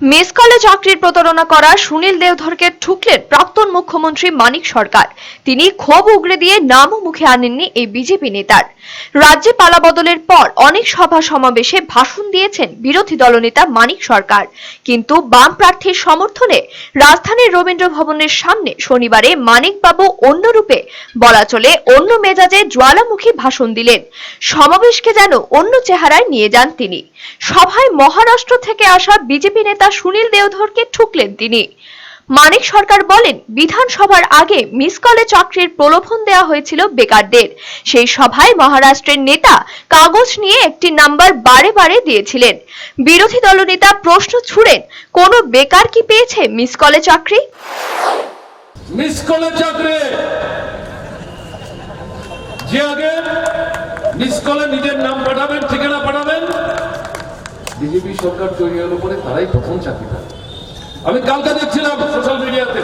Miss কলে চাকরির প্রতারণা করা সুনীল দেওধরকে ঠুকলেন প্রাক্তন মুখ্যমন্ত্রী মানিক সরকার। তিনি ক্ষোভ উগড়ে দিয়ে নামও মুখে আনেননি এই বিজেপি নেতার। রাজ্যে পালাবদলের পর অনেক সভা সমাবেশে ভাষণ দিয়েছেন বিরোধী দলনেতা মানিক সরকার। কিন্তু বাম প্রার্থীর সমর্থনে রাজধানীর রবীন্দ্র ভবনের সামনে শনিবারে মানিকবাবু অন্য রূপে বলা চলে অন্য মেজাজে জ্বালামুখী ভাষণ দিলেন। সমাবেশকে যেন অন্য চেহারায় নিয়ে যান তিনি। সভায় মহারাষ্ট্র থেকে আসা বিজেপি নেতা সুনীল দেওধরকে ঠুকলেন তিনি। মানিক সরকার বলেন বিধানসভার আগে মিস কলে চাকরির প্রলোভন দেওয়া হয়েছিল বেকারদের। সেই সভায় মহারাষ্ট্রের নেতা কাগজ নিয়ে একটি নাম্বার বারে বারে দিয়েছিলেন। বিরোধী দলনেতা প্রশ্ন ছুড়েন কোন বেকার কি পেয়েছে মিস কলে চাকরি? মিস কলে চাকরি যে আগে মিস কলে নিজের নাম পাঠাবেন ঠিকানা পাঠাবেন বিজেপি সরকার তৈরি হলো পরে তারাই প্রথম চাকরি পাবে। আমি কালকে দেখছিলাম সোশ্যাল মিডিয়াতে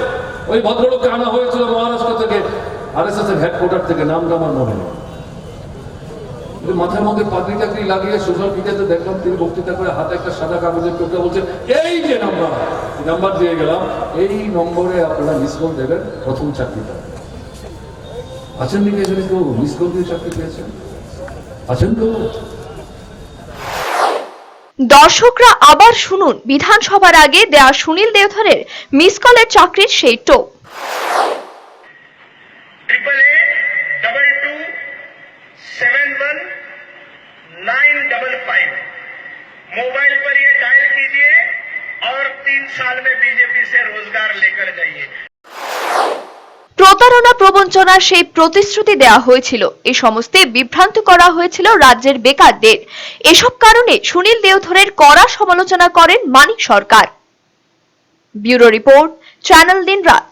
ওই ভদ্রলোককে আনা হয়েছিল মহারাষ্ট্র থেকে আরএসএস এর হেডকোয়ার্টার থেকে নামটা আমার মনে নেই। মাথার মধ্যে পাগড়ি টাকড়ি লাগিয়ে সোশ্যাল মিডিয়াতে দেখলাম, তিনি বক্তৃতা করে হাতে একটা সাদা কাগজের টোকা বলছেন, এই যে নাম্বার নাম্বার দিয়ে গেলাম। এই নম্বরে আপনারা মিস কল দেবেন, প্রথম চাকরিটা। আছেন নাকি এখানে কেউ? মিস কল দিয়ে চাকরি পেয়েছেন? আছেন কেউ দর্শকরা আবার শুনুন বিধানসভার আগে দেয়া সুনীল দেওধরের মিস কলের চাকরির সেই টোপ triple eight double two seven one nine double five mobile पर ये डायल कीजिए और तीन साल में बीजेपी से रोजगार लेकर जाइए প্রতারণা প্রবঞ্চনার সেই প্রতিশ্রুতি দেওয়া হয়েছিল। এ সমস্তে বিভ্রান্ত করা হয়েছিল রাজ্যের বেকারদের। এসব কারণে সুনীল দেওধরের কড়া সমালোচনা করেন Manik Sarkar. Bureau report, channel Din Raat